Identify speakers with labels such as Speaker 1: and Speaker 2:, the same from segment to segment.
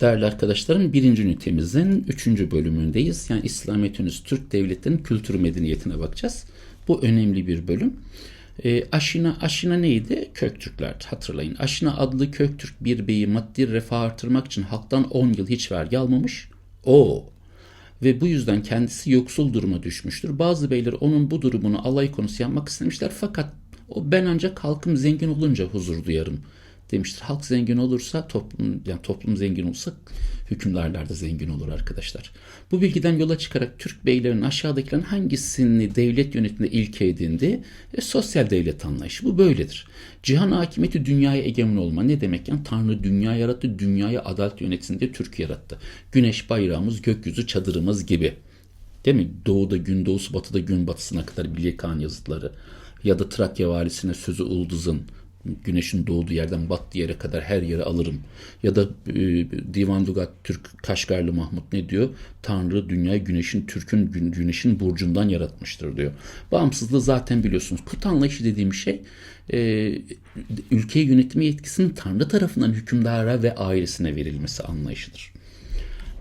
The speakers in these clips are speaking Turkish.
Speaker 1: Değerli arkadaşlarım birinci ünitemizin üçüncü bölümündeyiz. Yani İslamiyet henüz Türk devletlerinin kültür medeniyetine bakacağız. Bu önemli bir bölüm. E, aşina, aşina neydi? Köktürkler hatırlayın. Aşina adlı Köktürk bir beyi maddi refah artırmak için halktan 10 yıl hiç vergi almamış. O ve bu yüzden kendisi yoksul duruma düşmüştür. Bazı beyler onun bu durumunu alay konusu yapmak istemişler fakat o ben ancak halkım zengin olunca huzur duyarım demiştir. Halk zengin olursa toplum yani toplum zengin olursa hükümdarlar da zengin olur arkadaşlar. Bu bilgiden yola çıkarak Türk beylerinin aşağıdakilerin hangisini devlet yönetiminde ilke edindi? E, sosyal devlet anlayışı. Bu böyledir. Cihan hakimiyeti dünyaya egemen olma. Ne demek yani? Tanrı dünya yarattı. Dünyaya adalet yönetsin diye Türk yarattı. Güneş bayrağımız, gökyüzü çadırımız gibi. Değil mi? Doğuda gün doğusu, batıda gün batısına kadar Bilye Kağan yazıtları. Ya da Trakya valisine sözü Ulduz'un güneşin doğduğu yerden battığı yere kadar her yere alırım. Ya da e, Divan Lugat Türk Kaşgarlı Mahmut ne diyor? Tanrı dünyayı güneşin Türk'ün güneşin burcundan yaratmıştır diyor. Bağımsızlığı zaten biliyorsunuz. Kut anlayışı dediğim şey e, ülkeyi yönetme yetkisinin Tanrı tarafından hükümdara ve ailesine verilmesi anlayışıdır.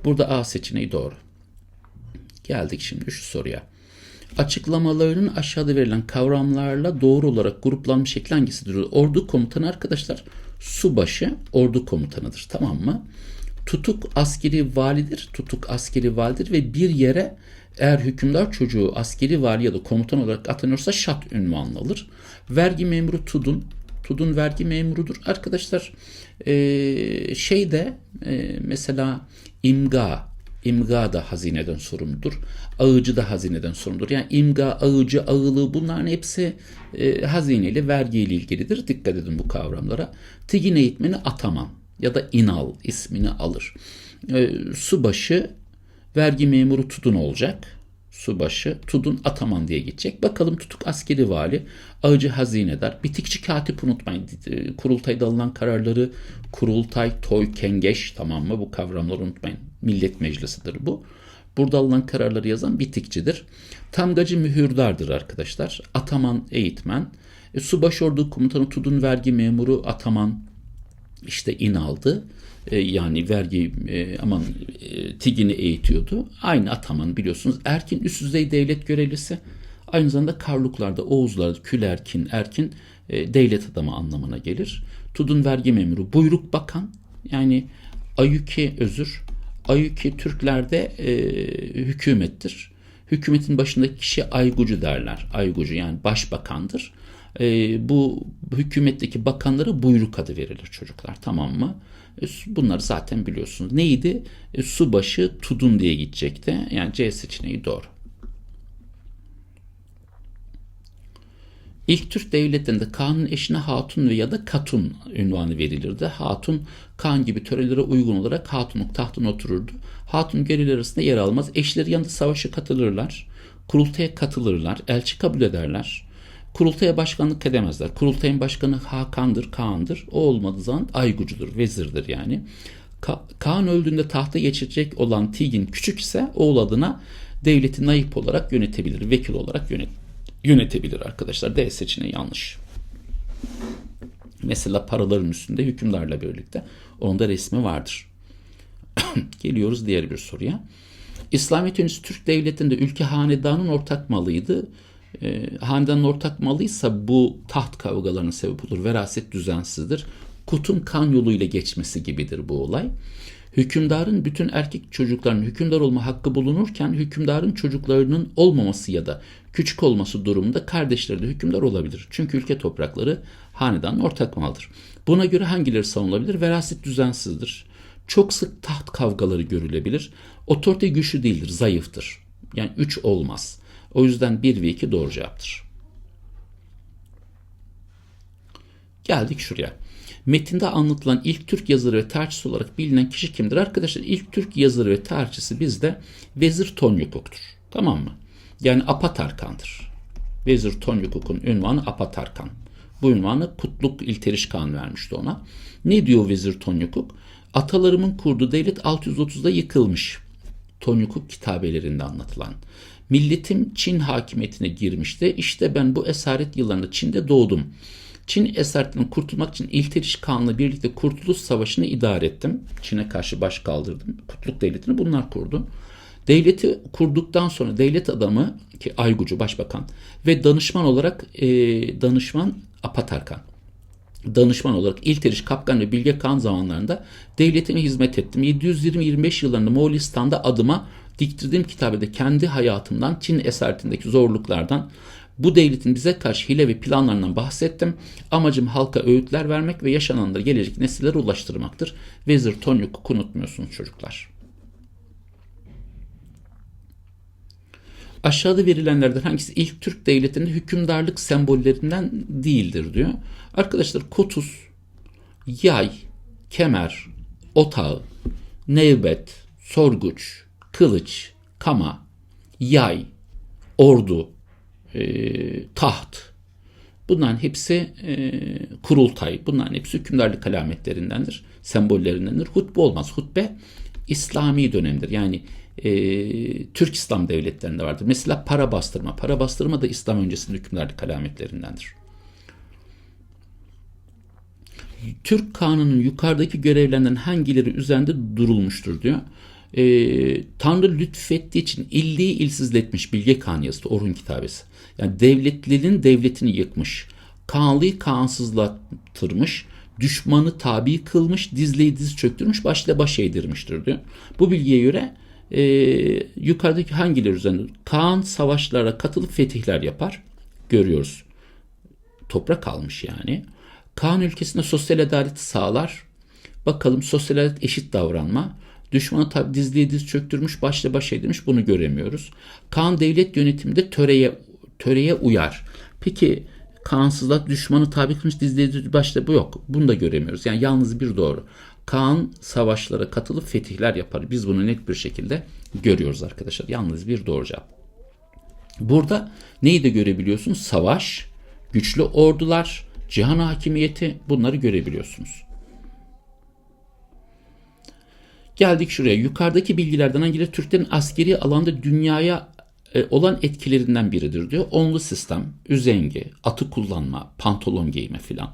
Speaker 1: Burada A seçeneği doğru. Geldik şimdi şu soruya açıklamalarının aşağıda verilen kavramlarla doğru olarak gruplanmış şekli hangisidir? Ordu komutanı arkadaşlar subaşı ordu komutanıdır tamam mı? Tutuk askeri validir. Tutuk askeri validir ve bir yere eğer hükümdar çocuğu askeri vali ya da komutan olarak atanırsa şat ünvanlı alır. Vergi memuru Tudun. Tudun vergi memurudur. Arkadaşlar şeyde mesela imga İmga da hazineden sorumludur. Ağıcı da hazineden sorumludur. Yani imga, ağıcı, ağılı bunların hepsi e, hazineyle, vergiyle ilgilidir. Dikkat edin bu kavramlara. Tigin eğitmeni ataman ya da inal ismini alır. E, subaşı vergi memuru tutun olacak. Subaşı Tudun Ataman diye geçecek. Bakalım tutuk askeri vali, ağacı hazinedar, bitikçi katip unutmayın. Kurultayda alınan kararları kurultay, toy, kengeş tamam mı? Bu kavramları unutmayın. Millet Meclisi'dir bu. Burada alınan kararları yazan bitikçidir. Tamgacı mühürdardır arkadaşlar. Ataman eğitmen. E, Subaşı Ordu Komutanı Tudun vergi memuru Ataman işte in aldı. E, yani vergi e, aman e, TİG'ini eğitiyordu. Aynı ataman biliyorsunuz. Erkin üst düzey devlet görevlisi. Aynı zamanda Karluklarda, Oğuzlarda, Külerkin, Erkin e, devlet adamı anlamına gelir. Tudun vergi memuru, buyruk bakan yani Ayuki özür. Ayuki Türklerde e, hükümettir. Hükümetin başındaki kişi aygucu derler. Aygucu yani başbakandır. E, bu hükümetteki bakanlara buyruk adı verilir çocuklar tamam mı? E, bunları zaten biliyorsunuz. Neydi? E, subaşı Tudun diye gidecekti. Yani C seçeneği doğru. İlk Türk devletlerinde Kaan'ın eşine Hatun ve ya da Katun ünvanı verilirdi. Hatun Kaan gibi törelere uygun olarak Hatunluk tahtına otururdu. Hatun görevler arasında yer almaz. Eşleri yanında savaşa katılırlar. Kurultaya katılırlar. Elçi kabul ederler. Kurultaya başkanlık edemezler. Kurultayın başkanı Hakan'dır, Kaan'dır. O olmadığı zaman Aygucudur, vezirdir yani. Ka Kaan öldüğünde tahta geçirecek olan Tigin küçük ise oğul adına devleti naip olarak yönetebilir, vekil olarak yönet yönetebilir arkadaşlar. D seçeneği yanlış. Mesela paraların üstünde hükümdarla birlikte onda resmi vardır. Geliyoruz diğer bir soruya. İslamiyet öncesi Türk devletinde ülke hanedanın ortak malıydı e, hanedanın ortak malıysa bu taht kavgalarının sebep olur. Veraset düzensizdir. Kutun kan yoluyla geçmesi gibidir bu olay. Hükümdarın bütün erkek çocuklarının hükümdar olma hakkı bulunurken hükümdarın çocuklarının olmaması ya da küçük olması durumunda kardeşleri de hükümdar olabilir. Çünkü ülke toprakları hanedanın ortak maldır. Buna göre hangileri savunulabilir? Veraset düzensizdir. Çok sık taht kavgaları görülebilir. Otorite güçlü değildir, zayıftır. Yani üç olmaz. O yüzden 1 ve 2 doğru cevaptır. Geldik şuraya. Metinde anlatılan ilk Türk yazarı ve tarihçisi olarak bilinen kişi kimdir? Arkadaşlar ilk Türk yazarı ve tarihçisi bizde Vezir Tonyukok'tur. Tamam mı? Yani Apatarkan'dır. Vezir Tonyukok'un ünvanı Apatarkan. Bu ünvanı Kutluk İlteriş Kağan vermişti ona. Ne diyor Vezir Tonyukok? Atalarımın kurduğu devlet 630'da yıkılmış. Tonyukok kitabelerinde anlatılan. Milletim Çin hakimiyetine girmişti. İşte ben bu esaret yıllarında Çin'de doğdum. Çin esaretten kurtulmak için İlteriş Kan'la birlikte Kurtuluş Savaşı'nı idare ettim. Çin'e karşı baş kaldırdım. Kutluk Devleti'ni bunlar kurdu. Devleti kurduktan sonra devlet adamı ki Aygucu Başbakan ve danışman olarak e, danışman Apatarkan danışman olarak İlteriş, Kapkan ve Bilge Kağan zamanlarında devletime hizmet ettim. 720-25 yıllarında Moğolistan'da adıma diktirdiğim kitabede kendi hayatımdan, Çin esaretindeki zorluklardan, bu devletin bize karşı hile ve planlarından bahsettim. Amacım halka öğütler vermek ve yaşananları gelecek nesillere ulaştırmaktır. Vezir Tonyuk'u unutmuyorsunuz çocuklar. Aşağıda verilenlerden hangisi ilk Türk devletinin hükümdarlık sembollerinden değildir diyor. Arkadaşlar kotus, yay, kemer, otağı, nevbet, sorguç, kılıç, kama, yay, ordu, e, taht. Bunların hepsi e, kurultay. Bunların hepsi hükümdarlık alametlerindendir, sembollerindendir. Hutbe olmaz. Hutbe İslami dönemdir. Yani e, Türk İslam devletlerinde vardır. Mesela para bastırma. Para bastırma da İslam öncesinde hükümdarlık alametlerindendir. Türk kanunun yukarıdaki görevlerinden hangileri üzerinde durulmuştur diyor. E, Tanrı lütfettiği için illiği ilsizletmiş Bilge Kağan yazısı Orhun kitabesi. Yani devletlerin devletini yıkmış. Kağanlıyı kağansızlattırmış. Düşmanı tabi kılmış. Dizleyi diz çöktürmüş. Başla baş eğdirmiştir diyor. Bu bilgiye göre e, yukarıdaki hangileri üzerinde? Kaan savaşlara katılıp fetihler yapar. Görüyoruz. Toprak almış yani. Kaan ülkesinde sosyal adaleti sağlar. Bakalım sosyal adalet eşit davranma. Düşmanı tabi dizliğe diz çöktürmüş, başla baş edilmiş bunu göremiyoruz. Kaan devlet yönetiminde töreye töreye uyar. Peki Kaansızlar düşmanı tabi kılmış dizliğe diz başla bu yok. Bunu da göremiyoruz. Yani yalnız bir doğru. Kaan savaşlara katılıp fetihler yapar. Biz bunu net bir şekilde görüyoruz arkadaşlar. Yalnız bir doğru cevap. Burada neyi de görebiliyorsunuz? Savaş, güçlü ordular, cihan hakimiyeti bunları görebiliyorsunuz. Geldik şuraya. Yukarıdaki bilgilerden hangileri Türklerin askeri alanda dünyaya e, olan etkilerinden biridir diyor. Onlu sistem, üzengi, atı kullanma, pantolon giyme filan.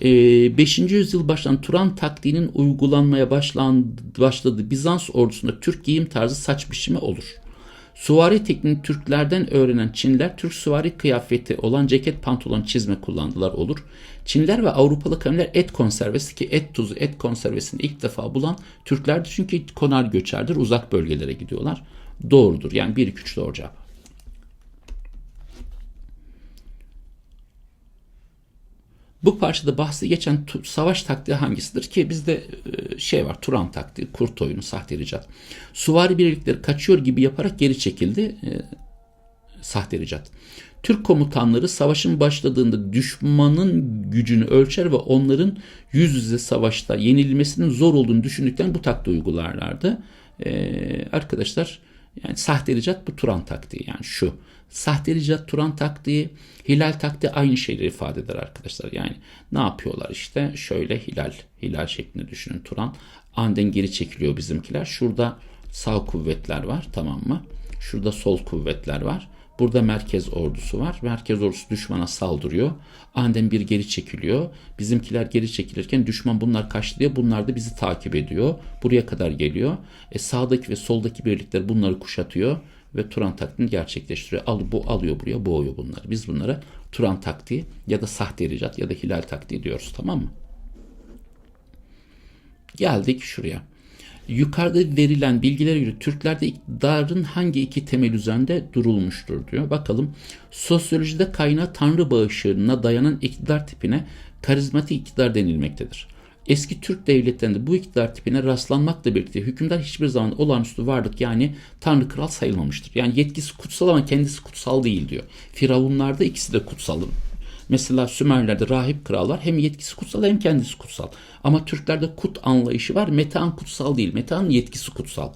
Speaker 1: 5. yüzyıl başlayan Turan taktiğinin uygulanmaya başladığı Bizans ordusunda Türk giyim tarzı saç biçimi olur. Suvari tekniğini Türklerden öğrenen Çinliler Türk suvari kıyafeti olan ceket pantolon çizme kullandılar olur. Çinliler ve Avrupalı kavimler et konservesi ki et tuzu et konservesini ilk defa bulan Türklerdir çünkü konar göçerdir uzak bölgelere gidiyorlar. Doğrudur yani 1 2 3 doğru cevap. Bu parçada bahsi geçen savaş taktiği hangisidir ki bizde e, şey var Turan taktiği, kurt oyunu, sahte ricat. Suvari birlikleri kaçıyor gibi yaparak geri çekildi e, sahte ricat. Türk komutanları savaşın başladığında düşmanın gücünü ölçer ve onların yüz yüze savaşta yenilmesinin zor olduğunu düşündükten bu taktiği uygularlardı. Ee, arkadaşlar yani sahte ricat bu Turan taktiği yani şu. Sahte ricat Turan taktiği, hilal taktiği aynı şeyleri ifade eder arkadaşlar. Yani ne yapıyorlar işte şöyle hilal, hilal şeklinde düşünün Turan. Anden geri çekiliyor bizimkiler. Şurada sağ kuvvetler var tamam mı? Şurada sol kuvvetler var. Burada merkez ordusu var. Merkez ordusu düşmana saldırıyor. Anden bir geri çekiliyor. Bizimkiler geri çekilirken düşman bunlar kaçtı diye bunlar da bizi takip ediyor. Buraya kadar geliyor. E sağdaki ve soldaki birlikler bunları kuşatıyor ve Turan taktiğini gerçekleştiriyor. Al, bu alıyor buraya boğuyor bunları. Biz bunlara Turan taktiği ya da sahte icat ya da hilal taktiği diyoruz tamam mı? Geldik şuraya. Yukarıda verilen bilgilere göre Türklerde iktidarın hangi iki temel üzerinde durulmuştur diyor. Bakalım sosyolojide kaynağı tanrı bağışına dayanan iktidar tipine karizmatik iktidar denilmektedir. Eski Türk devletlerinde bu iktidar tipine rastlanmakla birlikte hükümdar hiçbir zaman olağanüstü varlık yani tanrı kral sayılmamıştır. Yani yetkisi kutsal ama kendisi kutsal değil diyor. Firavunlarda ikisi de kutsal. Mesela Sümerler'de rahip kral var. Hem yetkisi kutsal hem kendisi kutsal. Ama Türklerde kut anlayışı var. Metehan kutsal değil. Metehan yetkisi kutsal.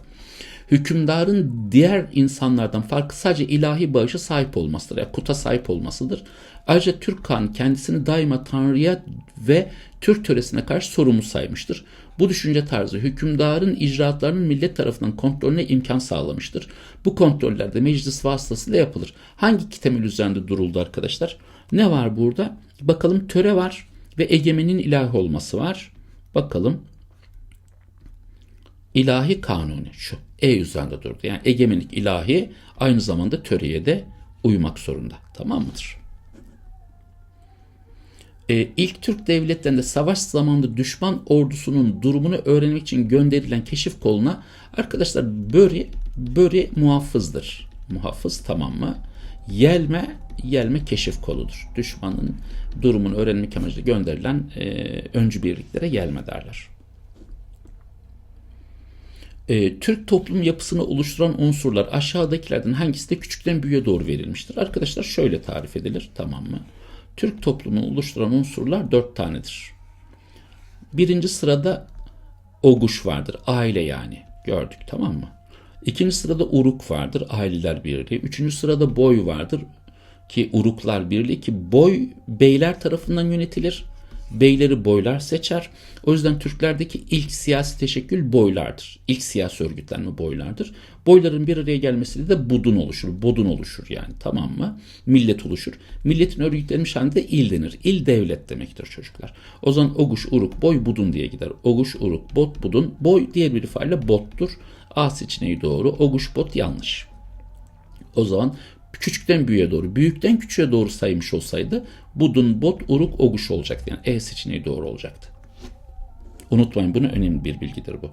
Speaker 1: Hükümdarın diğer insanlardan farkı sadece ilahi bağışa sahip olmasıdır. Yani kuta sahip olmasıdır. Ayrıca Türk Han kendisini daima Tanrı'ya ve Türk töresine karşı sorumlu saymıştır. Bu düşünce tarzı hükümdarın icraatlarının millet tarafından kontrolüne imkan sağlamıştır. Bu kontroller de meclis vasıtasıyla yapılır. Hangi iki temel üzerinde duruldu arkadaşlar? Ne var burada? Bakalım töre var ve egemenin ilahi olması var. Bakalım. İlahi kanuni şu. E üzerinde durdu. Yani egemenlik ilahi aynı zamanda töreye de uymak zorunda. Tamam mıdır? Ee, ilk Türk devletlerinde savaş zamanında düşman ordusunun durumunu öğrenmek için gönderilen keşif koluna arkadaşlar böre, böre muhafızdır. Muhafız tamam mı? Yelme, yelme keşif koludur. Düşmanın durumunu öğrenmek amacıyla gönderilen e, öncü birliklere yelme derler. E, Türk toplum yapısını oluşturan unsurlar aşağıdakilerden hangisi de küçükten büyüğe doğru verilmiştir? Arkadaşlar şöyle tarif edilir tamam mı? Türk toplumunu oluşturan unsurlar dört tanedir. Birinci sırada oguş vardır. Aile yani. Gördük tamam mı? İkinci sırada uruk vardır. Aileler birliği. Üçüncü sırada boy vardır. Ki uruklar birliği ki boy beyler tarafından yönetilir. Beyleri boylar seçer. O yüzden Türklerdeki ilk siyasi teşekkül boylardır. İlk siyasi örgütlenme boylardır. Boyların bir araya gelmesiyle de budun oluşur. Bodun oluşur yani tamam mı? Millet oluşur. Milletin örgütlenmiş halinde il denir. İl devlet demektir çocuklar. O zaman oguş, uruk, boy, budun diye gider. Oguş, uruk, bot, budun. Boy diğer bir ifadeyle bottur. A seçeneği doğru. Oguş, bot yanlış. O zaman küçükten büyüğe doğru, büyükten küçüğe doğru saymış olsaydı budun, bot, uruk, oguş olacaktı. Yani E seçeneği doğru olacaktı. Unutmayın bunu önemli bir bilgidir bu.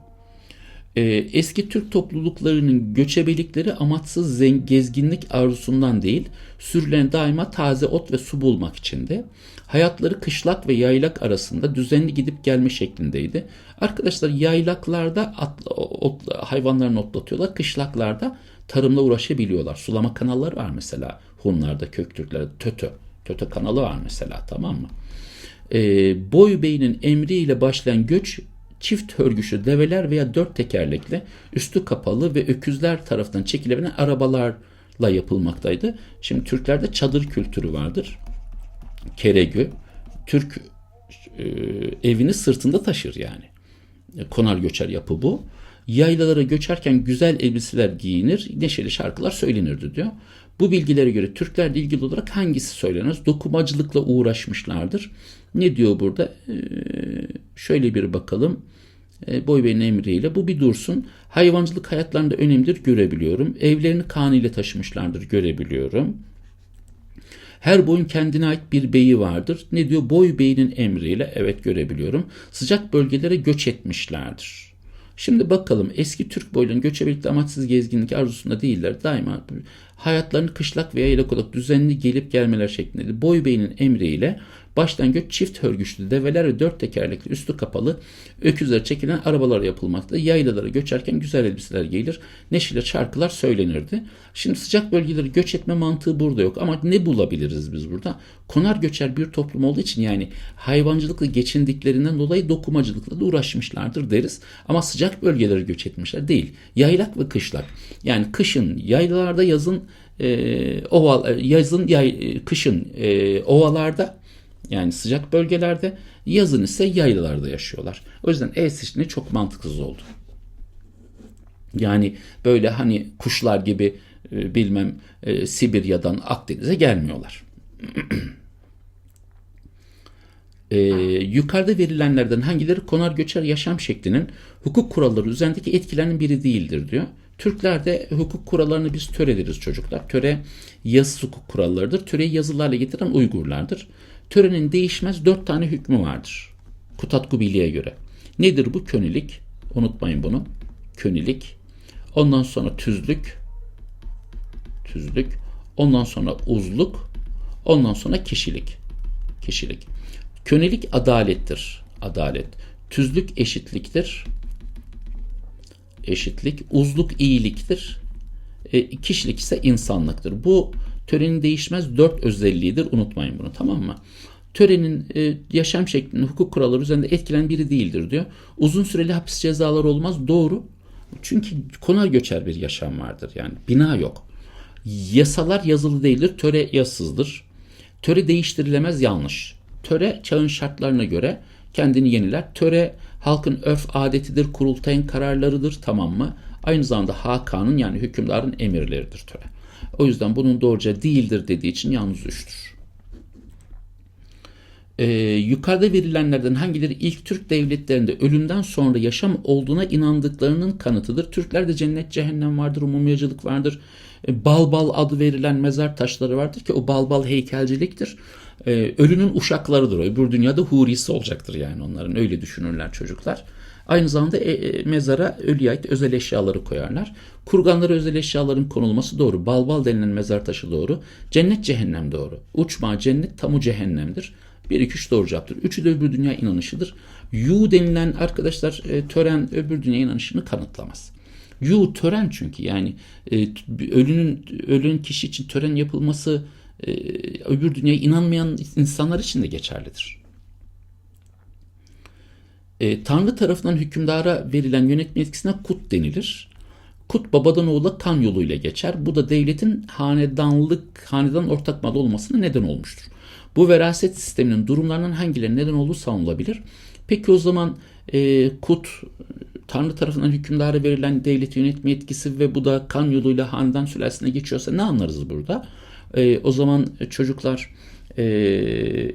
Speaker 1: Ee, eski Türk topluluklarının göçebelikleri amaçsız gezginlik arzusundan değil, sürülen daima taze ot ve su bulmak içindi. Hayatları kışlak ve yaylak arasında düzenli gidip gelme şeklindeydi. Arkadaşlar yaylaklarda atla, ot, hayvanlarını otlatıyorlar, kışlaklarda tarımla uğraşabiliyorlar. Sulama kanalları var mesela Hunlarda, Köktürklerde, Tötö. Tötö kanalı var mesela tamam mı? Ee, Boy Bey'in emriyle başlayan göç çift hörgüçlü develer veya dört tekerlekli üstü kapalı ve öküzler tarafından çekilebilen arabalarla yapılmaktaydı. Şimdi Türklerde çadır kültürü vardır. Keregü. Türk e, evini sırtında taşır yani. Konar göçer yapı bu. Yaylalara göçerken güzel elbiseler giyinir, neşeli şarkılar söylenirdi diyor. Bu bilgilere göre Türklerle ilgili olarak hangisi söylenir? Dokumacılıkla uğraşmışlardır. Ne diyor burada? Ee, şöyle bir bakalım. Ee, Boy Bey'in emriyle. Bu bir dursun. Hayvancılık hayatlarında önemlidir görebiliyorum. Evlerini kan ile taşımışlardır görebiliyorum. Her boyun kendine ait bir beyi vardır. Ne diyor? Boy beyinin emriyle evet görebiliyorum. Sıcak bölgelere göç etmişlerdir. Şimdi bakalım eski Türk boyların göçebelikte amaçsız gezginlik arzusunda değiller. Daima hayatlarını kışlak veya yaylak olarak düzenli gelip gelmeler şeklinde. Boy beyinin emriyle baştan göç çift hörgüçlü develer ve dört tekerlekli üstü kapalı öküzler çekilen arabalar yapılmakta. Yaylalara göçerken güzel elbiseler giyilir. Neşeli şarkılar söylenirdi. Şimdi sıcak bölgelere göç etme mantığı burada yok. Ama ne bulabiliriz biz burada? Konar göçer bir toplum olduğu için yani hayvancılıkla geçindiklerinden dolayı dokumacılıkla da uğraşmışlardır deriz. Ama sıcak bölgelere göç etmişler değil. Yaylak ve kışlak. Yani kışın yaylalarda yazın e, oval yazın yay, kışın e, ovalarda yani sıcak bölgelerde yazın ise yaylalarda yaşıyorlar. O yüzden E seçeneği çok mantıksız oldu. Yani böyle hani kuşlar gibi e, bilmem e, Sibirya'dan Akdeniz'e gelmiyorlar. e, yukarıda verilenlerden hangileri konar göçer yaşam şeklinin hukuk kuralları üzerindeki etkilerinin biri değildir diyor. Türklerde hukuk kurallarını biz töre deriz çocuklar. Töre yazı hukuk kurallarıdır. Töreyi yazılarla getiren Uygurlardır. Törenin değişmez dört tane hükmü vardır. Kutatku Bili'ye göre. Nedir bu? Könilik. Unutmayın bunu. Könilik. Ondan sonra tüzlük. Tüzlük. Ondan sonra uzluk. Ondan sonra kişilik. Kişilik. Könilik adalettir. Adalet. Tüzlük eşitliktir. Eşitlik. Uzluk iyiliktir. E, kişilik ise insanlıktır. Bu törenin değişmez dört özelliğidir. Unutmayın bunu tamam mı? Törenin e, yaşam şeklinin hukuk kuralları üzerinde etkilen biri değildir diyor. Uzun süreli hapis cezaları olmaz. Doğru. Çünkü konar göçer bir yaşam vardır. Yani bina yok. Yasalar yazılı değildir. Töre yazsızdır. Töre değiştirilemez yanlış. Töre çağın şartlarına göre kendini yeniler. Töre halkın örf adetidir, kurultayın kararlarıdır tamam mı? Aynı zamanda Hakan'ın yani hükümdarın emirleridir töre. O yüzden bunun doğruca değildir dediği için yalnız üçtür. Ee, yukarıda verilenlerden hangileri ilk Türk devletlerinde ölümden sonra yaşam olduğuna inandıklarının kanıtıdır. Türklerde cennet cehennem vardır, mumyacılık vardır. E, Balbal adı verilen mezar taşları vardır ki o balbal heykelciliktir. Ee, ölünün uşaklarıdır o. Öbür dünyada hurisi olacaktır yani onların. Öyle düşünürler çocuklar. Aynı zamanda e, e, mezara ölüye ait özel eşyaları koyarlar. Kurganlara özel eşyaların konulması doğru. Balbal denilen mezar taşı doğru. Cennet cehennem doğru. Uçma cennet tamu cehennemdir. 1 2 3 doğru cevaptır. Üçü de öbür dünya inanışıdır. Yu denilen arkadaşlar e, tören öbür dünya inanışını kanıtlamaz. Yu tören çünkü yani e, ölünün ölün kişi için tören yapılması e, öbür dünyaya inanmayan insanlar için de geçerlidir. E, Tanrı tarafından hükümdara verilen yönetme etkisine kut denilir. Kut babadan oğula kan yoluyla geçer. Bu da devletin hanedanlık, hanedan ortak malı olmasına neden olmuştur. Bu veraset sisteminin durumlarından hangileri neden olduğu savunulabilir. Peki o zaman e, kut Tanrı tarafından hükümdara verilen devleti yönetme etkisi ve bu da kan yoluyla hanedan sülalesine geçiyorsa ne anlarız burada? E, o zaman çocuklar e,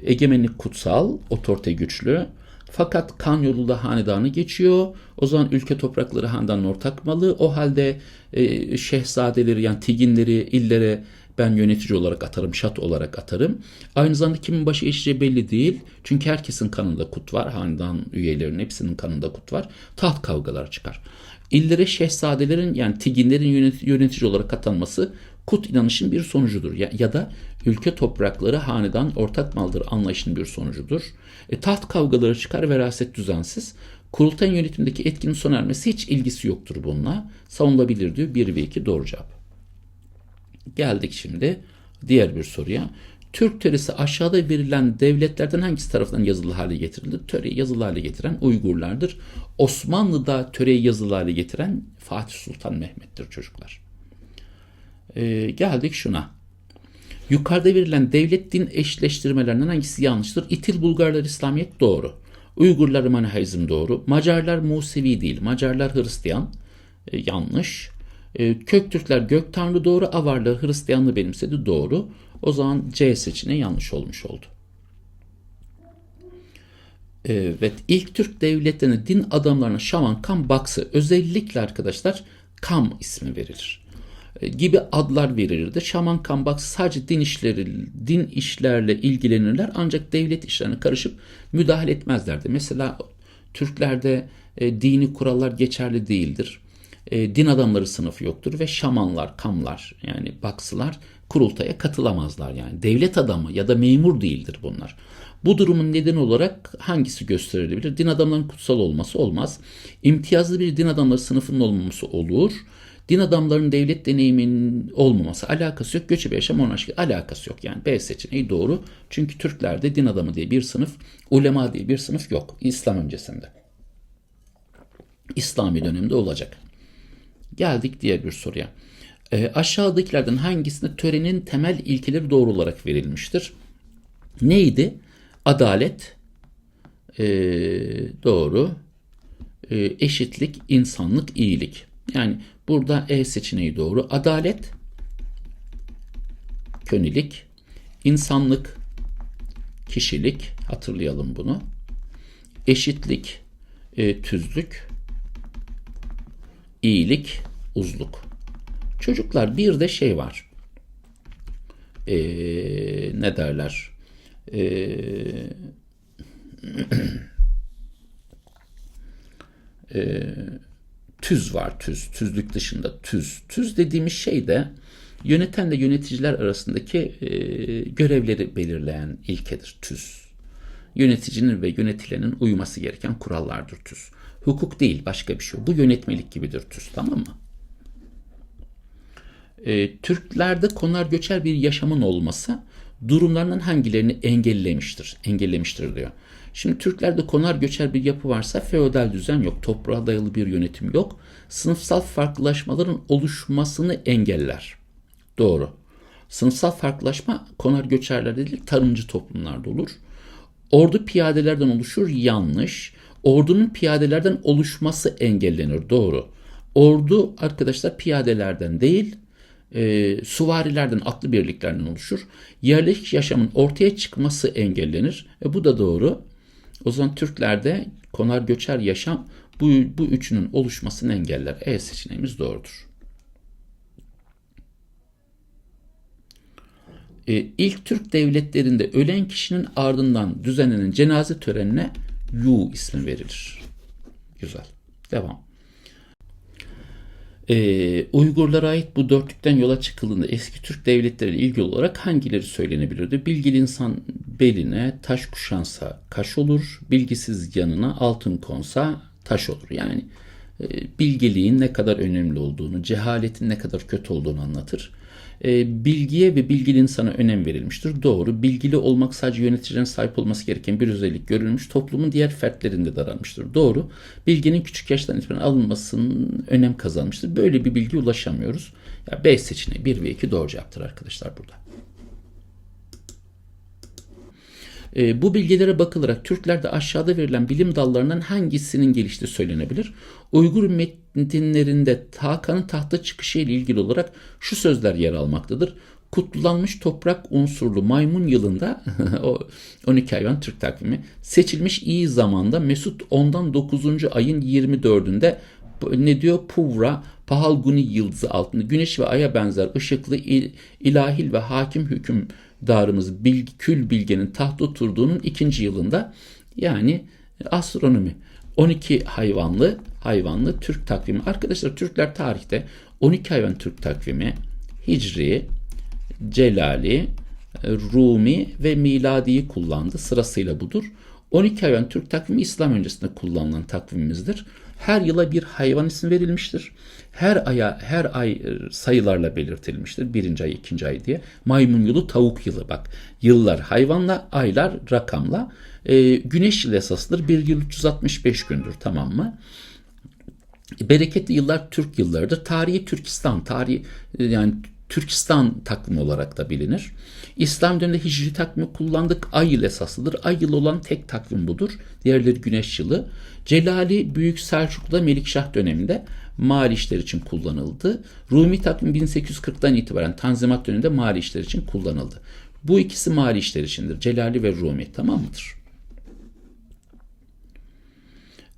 Speaker 1: egemenlik kutsal, otorite güçlü. Fakat kan yoluyla hanedanı geçiyor. O zaman ülke toprakları hanedanın ortak malı. O halde e, şehzadeleri yani tiginleri illere ben yönetici olarak atarım, şat olarak atarım. Aynı zamanda kimin başı geçeceği belli değil. Çünkü herkesin kanında kut var. Hanedan üyelerinin hepsinin kanında kut var. Taht kavgaları çıkar. İllere şehzadelerin yani tiginlerin yönetici olarak atanması kut inanışın bir sonucudur. Ya, ya da ülke toprakları hanedan ortak maldır anlayışının bir sonucudur. E, taht kavgaları çıkar, veraset düzensiz. Kurultayın yönetimindeki etkinin sona ermesi hiç ilgisi yoktur bununla. Savunulabilir diyor. 1 ve 2 doğru cevap. Geldik şimdi diğer bir soruya. Türk töresi aşağıda verilen devletlerden hangisi tarafından yazılı hale getirildi? Töreyi yazılı hale getiren Uygurlardır. Osmanlı'da töreyi yazılı hale getiren Fatih Sultan Mehmet'tir çocuklar. Ee, geldik şuna. Yukarıda verilen devlet din eşleştirmelerinden hangisi yanlıştır? İtil Bulgarlar İslamiyet doğru. Uygurlar Manihaizm doğru. Macarlar Musevi değil. Macarlar Hristiyan. Ee, yanlış. Ee, Köktürkler Gök Tanrı doğru. Avarlar Hristiyanlığı benimsedi doğru. O zaman C seçeneği yanlış olmuş oldu. Evet, ilk Türk devletlerine din adamlarına Şaman, Kam, Baksı özellikle arkadaşlar Kam ismi verilir. E, gibi adlar verilirdi. Şaman Kambak sadece din işleri, din işlerle ilgilenirler ancak devlet işlerine karışıp müdahale etmezlerdi. Mesela Türklerde e, dini kurallar geçerli değildir. E, din adamları sınıfı yoktur ve şamanlar, kamlar yani baksılar kurultaya katılamazlar yani. Devlet adamı ya da memur değildir bunlar. Bu durumun nedeni olarak hangisi gösterilebilir? Din adamlarının kutsal olması olmaz. İmtiyazlı bir din adamları sınıfının olmaması olur. Din adamlarının devlet deneyiminin olmaması alakası yok. Göçebe yaşam monarşi alakası yok. Yani B seçeneği doğru. Çünkü Türklerde din adamı diye bir sınıf, ulema diye bir sınıf yok. İslam öncesinde. İslami dönemde olacak. Geldik diğer bir soruya. E, aşağıdakilerden hangisinde törenin temel ilkeleri doğru olarak verilmiştir? Neydi? Adalet, e, doğru, e, eşitlik, insanlık, iyilik. Yani burada E seçeneği doğru. Adalet, könilik, insanlık, kişilik, hatırlayalım bunu. Eşitlik, e, tüzlük, iyilik, uzluk. Çocuklar bir de şey var. E, ne derler? Eee e, tüz var tüz. Tüzlük dışında tüz. Tüz dediğimiz şey de yönetenle yöneticiler arasındaki e, görevleri belirleyen ilkedir tüz. Yöneticinin ve yönetilenin uyması gereken kurallardır tüz. Hukuk değil başka bir şey. Bu yönetmelik gibidir tüz tamam mı? E, Türklerde konar göçer bir yaşamın olması durumlarının hangilerini engellemiştir? Engellemiştir diyor. Şimdi Türklerde konar göçer bir yapı varsa feodal düzen yok. Toprağa dayalı bir yönetim yok. Sınıfsal farklılaşmaların oluşmasını engeller. Doğru. Sınıfsal farklılaşma konar göçerlerde değil tarımcı toplumlarda olur. Ordu piyadelerden oluşur yanlış. Ordunun piyadelerden oluşması engellenir doğru. Ordu arkadaşlar piyadelerden değil e, suvarilerden, atlı birliklerden oluşur. Yerleşik yaşamın ortaya çıkması engellenir. E, bu da doğru. O zaman Türklerde konar göçer yaşam bu, bu üçünün oluşmasını engeller. E seçeneğimiz doğrudur. E, ilk Türk devletlerinde ölen kişinin ardından düzenlenen cenaze törenine Yu ismi verilir. Güzel. Devam. Ee, Uygurlara ait bu dörtlükten yola çıkıldığında eski Türk devletleriyle ilgili olarak hangileri söylenebilirdi? Bilgili insan beline taş kuşansa kaş olur, bilgisiz yanına altın konsa taş olur. Yani e, bilgiliğin ne kadar önemli olduğunu, cehaletin ne kadar kötü olduğunu anlatır. E, bilgiye ve bilgili insana önem verilmiştir. Doğru. Bilgili olmak sadece yöneticilerin sahip olması gereken bir özellik görülmüş. Toplumun diğer fertlerinde daralmıştır. Doğru. Bilginin küçük yaştan itibaren alınmasının önem kazanmıştır. Böyle bir bilgi ulaşamıyoruz. Ya B seçeneği 1 ve 2 doğru cevaptır arkadaşlar burada. E, bu bilgilere bakılarak Türklerde aşağıda verilen bilim dallarından hangisinin geliştiği söylenebilir? Uygur metinlerinde Hakan'ın tahta çıkışı ile ilgili olarak şu sözler yer almaktadır. Kutlanmış toprak unsurlu maymun yılında o 12 hayvan Türk takvimi seçilmiş iyi zamanda Mesut ondan 9. ayın 24'ünde ne diyor? Puvra Pahalguni yıldızı altında güneş ve aya benzer ışıklı il, ilahil ve hakim hüküm darımız bilgi, kül bilgenin taht oturduğunun ikinci yılında yani astronomi 12 hayvanlı hayvanlı Türk takvimi. Arkadaşlar Türkler tarihte 12 hayvan Türk takvimi Hicri, Celali, Rumi ve Miladi'yi kullandı. Sırasıyla budur. 12 hayvan Türk takvimi İslam öncesinde kullanılan takvimimizdir. Her yıla bir hayvan ismi verilmiştir. Her aya her ay sayılarla belirtilmiştir. Birinci ay, ikinci ay diye. Maymun yılı, tavuk yılı. Bak yıllar hayvanla, aylar rakamla. E, güneş yılı esasıdır. Bir yıl 365 gündür tamam mı? Bereketli yıllar Türk yıllarıdır. Tarihi Türkistan, tarihi yani Türkistan takvimi olarak da bilinir. İslam döneminde hicri takvimi kullandık. Ay yıl esaslıdır. Ay yılı olan tek takvim budur. Diğerleri güneş yılı. Celali Büyük Selçuklu'da Melikşah döneminde mali işler için kullanıldı. Rumi takvim 1840'tan itibaren Tanzimat döneminde mali işler için kullanıldı. Bu ikisi mali işler içindir. Celali ve Rumi tamam mıdır?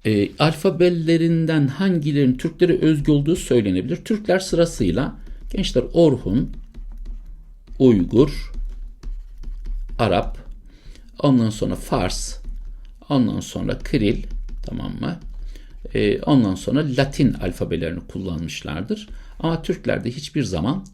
Speaker 1: E, alfabelerinden hangilerinin Türklere özgü olduğu söylenebilir. Türkler sırasıyla gençler Orhun, Uygur, Arap, ondan sonra Fars, ondan sonra Kril, tamam mı? E, ondan sonra Latin alfabelerini kullanmışlardır. Ama Türklerde hiçbir zaman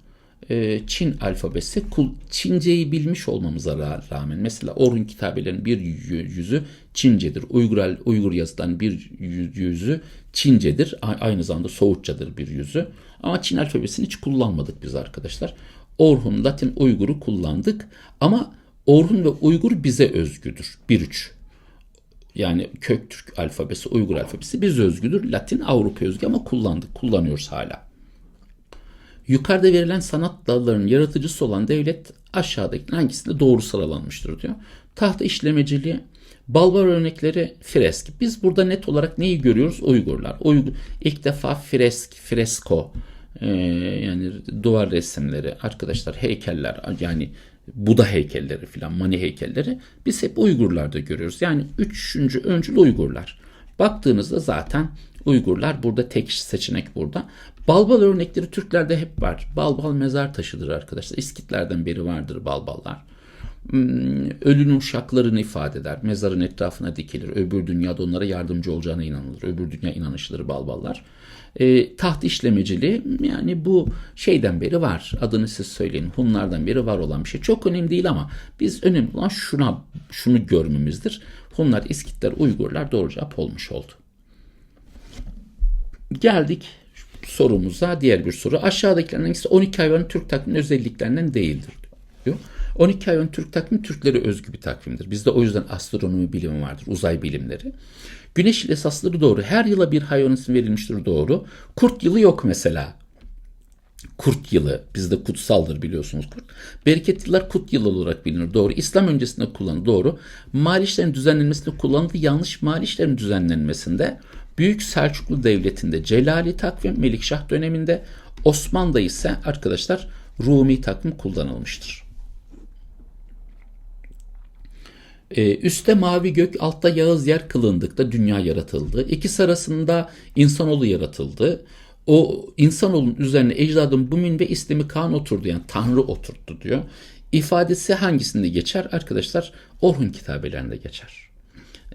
Speaker 1: e, Çin alfabesi, Çinceyi bilmiş olmamıza rağmen mesela Orhun kitabelerinin bir yüzü Çincedir. Uygur, Uygur yazıdan bir yüzü Çincedir. Aynı zamanda Soğutçadır bir yüzü. Ama Çin alfabesini hiç kullanmadık biz arkadaşlar. Orhun, Latin, Uygur'u kullandık. Ama Orhun ve Uygur bize özgüdür. 1-3. Yani Köktürk alfabesi, Uygur alfabesi bize özgüdür. Latin Avrupa özgü ama kullandık, kullanıyoruz hala. Yukarıda verilen sanat dallarının yaratıcısı olan devlet aşağıdaki hangisinde doğru sıralanmıştır diyor. Tahta işlemeciliği, balbar örnekleri fresk. Biz burada net olarak neyi görüyoruz? Uygurlar. Uygur, ilk defa fresk, fresko e, yani duvar resimleri, arkadaşlar heykeller yani Buda heykelleri filan, Mani heykelleri biz hep Uygurlarda görüyoruz. Yani üçüncü öncül Uygurlar. Baktığınızda zaten Uygurlar burada tek seçenek burada. Balbal örnekleri Türklerde hep var. Balbal mezar taşıdır arkadaşlar. İskitlerden beri vardır balballar. Hmm, ölünün uşaklarını ifade eder. Mezarın etrafına dikilir. Öbür dünyada onlara yardımcı olacağına inanılır. Öbür dünya inanışları balballar. E, taht işlemeciliği yani bu şeyden beri var. Adını siz söyleyin. Hunlardan beri var olan bir şey. Çok önemli değil ama biz önemli olan şuna şunu görmemizdir. Hunlar, İskitler, Uygurlar doğru cevap olmuş oldu. Geldik sorumuza diğer bir soru. Aşağıdakilerden hangisi 12 hayvanın Türk takviminin özelliklerinden değildir diyor. 12 hayvan Türk takvimi Türklere özgü bir takvimdir. Bizde o yüzden astronomi bilimi vardır, uzay bilimleri. Güneş ile esasları doğru. Her yıla bir hayvan ismi verilmiştir doğru. Kurt yılı yok mesela. Kurt yılı bizde kutsaldır biliyorsunuz kurt. Bereketli yıllar kut yılı olarak bilinir doğru. İslam öncesinde kullanılır doğru. Mali işlerin düzenlenmesinde kullanıldı. Yanlış mali işlerin düzenlenmesinde Büyük Selçuklu Devleti'nde Celali takvim Melikşah döneminde Osmanlı'da ise arkadaşlar Rumi takvim kullanılmıştır. Ee, üstte mavi gök, altta Yağız yer kılındıkta dünya yaratıldı. İkisi arasında insanoğlu yaratıldı. O insanoğlunun üzerine ecdadın Bumin ve İslami Kaan oturdu yani Tanrı oturttu diyor. İfadesi hangisinde geçer? Arkadaşlar Orhun kitabelerinde geçer.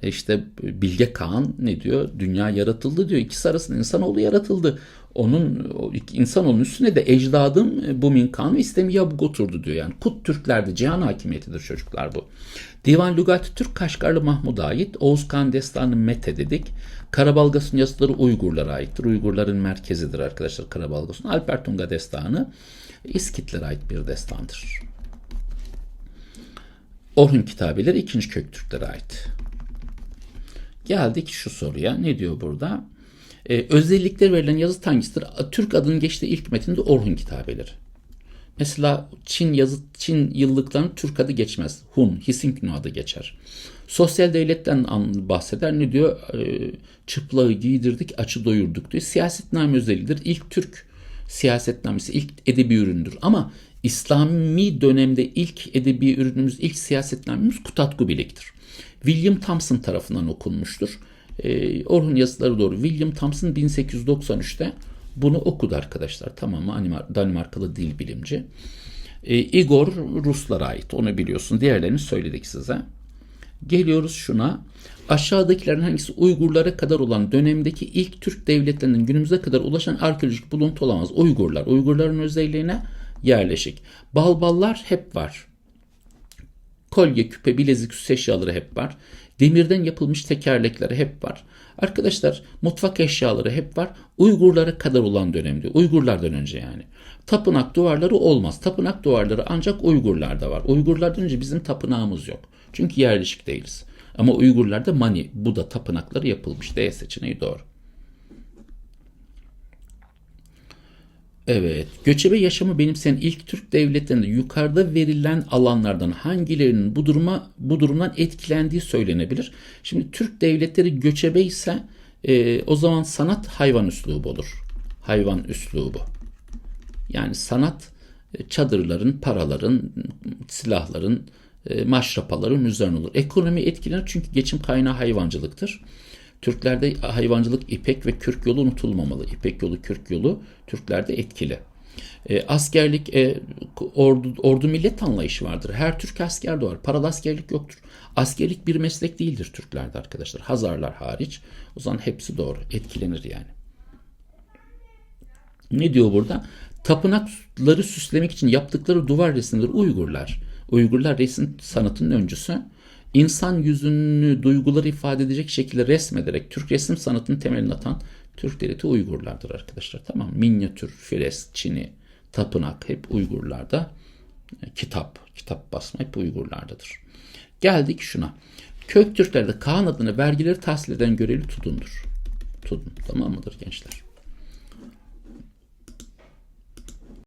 Speaker 1: İşte Bilge Kağan ne diyor? Dünya yaratıldı diyor. İkisi arasında insanoğlu yaratıldı. Onun insanoğlunun üstüne de ecdadım e, Bumin Kağan ve İslami Yabuk oturdu diyor. Yani Kut Türklerde cihan hakimiyetidir çocuklar bu. Divan Lügat Türk Kaşgarlı Mahmud'a ait. Oğuz Kağan Destanı Mete dedik. Karabalgas'ın yazıları Uygurlara aittir. Uygurların merkezidir arkadaşlar Karabalgas'ın. Alper Tunga Destanı İskitlere ait bir destandır. Orhun kitabeleri ikinci Köktürklere ait. Geldik şu soruya. Ne diyor burada? Ee, özellikleri verilen yazıt hangisidir? Türk adının geçtiği ilk metinde Orhun kitabeleri. Mesela Çin yazı Çin yıllıklarının Türk adı geçmez. Hun, Hisinknu adı geçer. Sosyal devletten bahseder. Ne diyor? Ee, çıplağı giydirdik, açı doyurduk diyor. Siyasetname özelliğidir. İlk Türk siyasetnamesi, ilk edebi üründür. Ama İslami dönemde ilk edebi ürünümüz, ilk siyasetnamemiz Kutatku Bilek'tir. William Thompson tarafından okunmuştur. Ee, Orhun yazıları doğru. William Thompson 1893'te bunu okudu arkadaşlar. Tamam mı? Animar- Danimarkalı dil bilimci. Ee, Igor Ruslara ait. Onu biliyorsun. Diğerlerini söyledik size. Geliyoruz şuna. Aşağıdakilerin hangisi Uygurlara kadar olan dönemdeki ilk Türk devletlerinin günümüze kadar ulaşan arkeolojik buluntu olamaz? Uygurlar. Uygurların özelliğine yerleşik. Balballar hep var. Kolye, küpe, bilezik, süs eşyaları hep var. Demirden yapılmış tekerlekleri hep var. Arkadaşlar mutfak eşyaları hep var. Uygurlara kadar olan dönemde. Uygurlardan önce yani. Tapınak duvarları olmaz. Tapınak duvarları ancak Uygurlarda var. Uygurlardan önce bizim tapınağımız yok. Çünkü yerleşik değiliz. Ama Uygurlarda Mani, Buda tapınakları yapılmış. D seçeneği doğru. Evet. Göçebe yaşamı benimseyen ilk Türk devletlerinde yukarıda verilen alanlardan hangilerinin bu duruma bu durumdan etkilendiği söylenebilir. Şimdi Türk devletleri göçebe ise e, o zaman sanat hayvan üslubu olur. Hayvan üslubu. Yani sanat e, çadırların, paraların, silahların, e, maşrapaların üzerine olur. Ekonomi etkilenir çünkü geçim kaynağı hayvancılıktır. Türklerde hayvancılık İpek ve Kürk yolu unutulmamalı. İpek yolu, Kürk yolu Türklerde etkili. E, askerlik, e, ordu, ordu millet anlayışı vardır. Her Türk asker doğar. Paralı askerlik yoktur. Askerlik bir meslek değildir Türklerde arkadaşlar. Hazarlar hariç. O zaman hepsi doğru. Etkilenir yani. Ne diyor burada? Tapınakları süslemek için yaptıkları duvar resimleri Uygurlar. Uygurlar resim sanatının öncüsü. İnsan yüzünü, duyguları ifade edecek şekilde resmederek Türk resim sanatının temelini atan Türk devleti Uygurlardır arkadaşlar. Tamam Minyatür, fresk, çini, tapınak hep Uygurlarda. E, Kitap, kitap basma hep Uygurlardadır. Geldik şuna. Köktürklerde Kaan adına vergileri tahsil eden görevli Tudun'dur. Tudun tamam mıdır gençler?